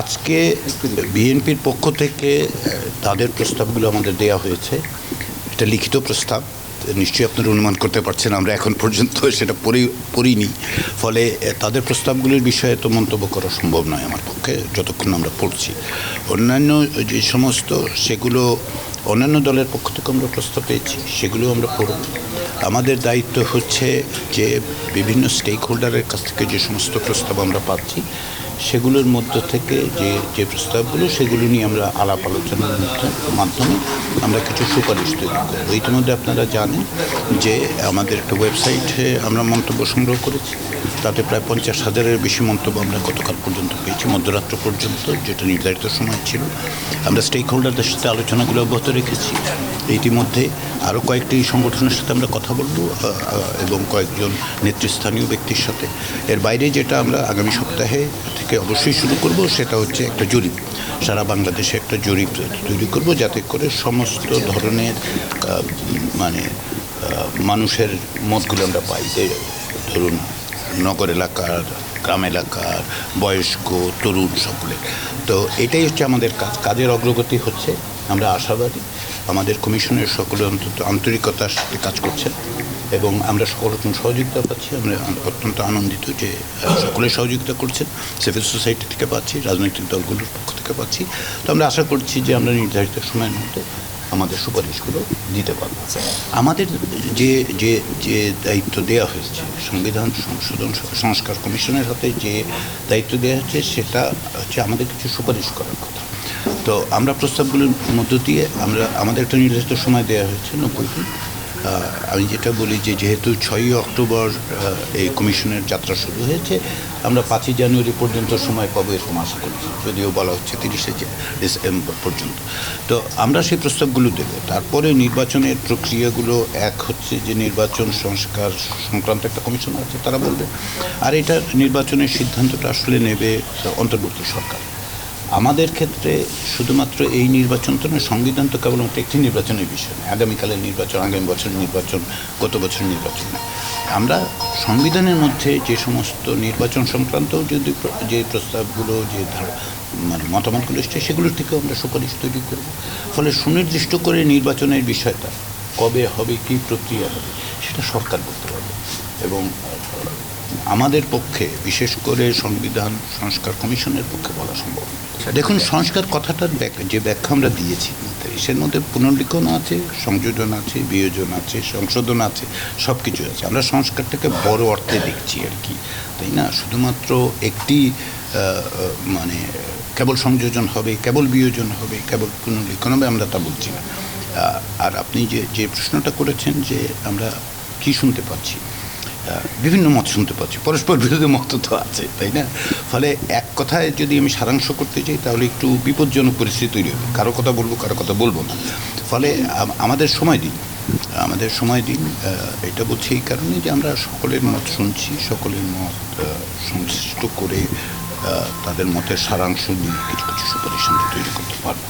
আজকে বিএনপির পক্ষ থেকে তাদের প্রস্তাবগুলো আমাদের দেয়া হয়েছে। এটা লিখিত প্রস্তাব, নিশ্চয়ই আপনারা অনুমান করতে পারছেন, আমরা এখন পর্যন্ত সেটা পড়ি, পড়িনি। ফলে তাদের প্রস্তাবগুলির বিষয়ে তো মন্তব্য করা সম্ভব নয় আমার পক্ষে, যতক্ষণ আমরা পড়ছি। অন্যান্য যে সমস্ত, সেগুলো অন্যান্য দলের পক্ষ থেকে আমরা প্রস্তাব পেয়েছি, সেগুলো আমরা পড়ব। আমাদের দায়িত্ব হচ্ছে যে বিভিন্ন স্টেক হোল্ডারের কাছ থেকে যে সমস্ত প্রস্তাব আমরা পাচ্ছি সেগুলোর মধ্য থেকে যে যে প্রস্তাবগুলো, সেগুলো নিয়ে আমরা আলাপ আলোচনার মধ্যে- মাধ্যমে আমরা কিছু সুপারিশ তৈরি করব। ইতিমধ্যে আপনারা জানেন যে আমাদের একটা ওয়েবসাইটে আমরা মন্তব্য সংগ্রহ করেছি। তাতে প্রায় পঞ্চাশ হাজারের বেশি মন্তব্য আমরা গতকাল পর্যন্ত পেয়েছি, মধ্যরাত্র পর্যন্ত, যেটা নির্ধারিত সময় ছিল। আমরা স্টেক হোল্ডারদের সাথে আলোচনাগুলো অব্যাহত রেখেছি। ইতিমধ্যে আরও কয়েকটি সংগঠনের সাথে আমরা কথা বলব এবং কয়েকজন নেতৃস্থানীয় ব্যক্তির সাথে। এর বাইরে যেটা আমরা আগামী সপ্তাহে থেকে অবশ্যই শুরু করব সেটা হচ্ছে একটা জরিপ। সারা বাংলাদেশে একটা জরিপ তৈরি করব যাতে করে সমস্ত ধরনের মানে মানুষের মতগুলো আমরা পাই। যে ধরুন, নগর এলাকার, গ্রাম এলাকার, বয়স্ক, তরুণ সকলে তো এটাই হচ্ছে আমাদের কাজ। কাজের অগ্রগতি হচ্ছে, আমরা আশাবাদী। আমাদের কমিশনের সকলে অন্তত আন্তরিকতার সাথে কাজ করছেন এবং আমরা সকল রকম সহযোগিতা পাচ্ছি, আমরা অত্যন্ত আনন্দিত যে সকলে সহযোগিতা করছেন সিভিল সোসাইটি থেকে পাচ্ছি, রাজনৈতিক দলগুলোর পক্ষ থেকে পাচ্ছি। তো আমরা আশা করছি যে আমরা নির্ধারিত সময়ের মধ্যে আমাদের সুপারিশগুলো দিতে পারব। আমাদের যে যে যে দায়িত্ব দেওয়া হয়েছে, সংবিধান সংশোধন সংস্কার কমিশনের হাতে যে দায়িত্ব দেওয়া হচ্ছে সেটা হচ্ছে আমাদের কিছু সুপারিশ করার কথা। তো আমরা প্রস্তাবগুলোর মধ্য দিয়ে আমরা, আমাদের একটা নির্দিষ্ট সময় দেওয়া হয়েছে নব্বই দিন আমি যেটা বলি যে যেহেতু ছয়ই অক্টোবর এই কমিশনের যাত্রা শুরু হয়েছে, আমরা পাঁচই জানুয়ারি পর্যন্ত সময় পাবো এরকম আশা করছি, যদিও বলা হচ্ছে তিরিশে ডিসেম্বর পর্যন্ত। তো আমরা সেই প্রস্তাবগুলো দেব। তারপরে নির্বাচনের প্রক্রিয়াগুলো, এক হচ্ছে যে নির্বাচন সংস্কার সংক্রান্ত একটা কমিশন আছে, তারা বলবে। আর এটা নির্বাচনের সিদ্ধান্তটা আসলে নেবে অন্তর্বর্তী সরকার। আমাদের ক্ষেত্রে শুধুমাত্র এই নির্বাচন তো নয়, সংবিধান তো কেবলমাত্র একটি নির্বাচনের বিষয় নয়। আগামীকালের নির্বাচন আগামী বছরের নির্বাচন, গত বছরের নির্বাচন নয়। আমরা সংবিধানের মধ্যে যে সমস্ত নির্বাচন সংক্রান্ত যদি যে প্রস্তাবগুলো, যে ধারা মানে মতামতগুলো এসছে, সেগুলোর থেকেও আমরা সুপারিশ তৈরি করব। ফলে সুনির্দিষ্ট করে নির্বাচনের বিষয়টা কবে হবে, কী প্রক্রিয়া হবে, সেটা সরকার পারবে এবং আমাদের পক্ষে, বিশেষ করে সংবিধান সংস্কার কমিশনের পক্ষে বলা সম্ভব। দেখুন, সংস্কার কথাটার যে ব্যাখ্যা আমরা দিয়েছি সের মধ্যে পুনর্লিখন আছে, সংযোজন আছে, বিয়োজন আছে, সংশোধন আছে সব কিছু আছে। আমরা সংস্কারটাকে বড় অর্থে দেখছি আর কি, তাই না? শুধুমাত্র একটি মানে কেবল সংযোজন হবে, কেবল বিয়োজন হবে, কেবল পুনর্লিখন হবে, আমরা তা বলছি না। আর আপনি যে যে প্রশ্নটা করেছেন যে আমরা কি শুনতে পাচ্ছি বিভিন্ন মত শুনতে পাচ্ছি। পরস্পর বিরোধী মত তো আছে, তাই না? ফলে এক কথায় যদি আমি সারাংশ করতে চাই, তাহলে একটু বিপজ্জনক পরিস্থিতি তৈরি হবে। কারও কথা বলব, কারও কথা বলব না। ফলে আমাদের সময় দিন। আমাদের সময় দিন এটা বলছি এই কারণে যে আমরা সকলের মত শুনছি, সকলের মত সংশ্লিষ্ট করে তাদের মতের সারাংশ নিয়ে কিছু কিছু সুপারিশ আমরা তৈরি করতে পারব।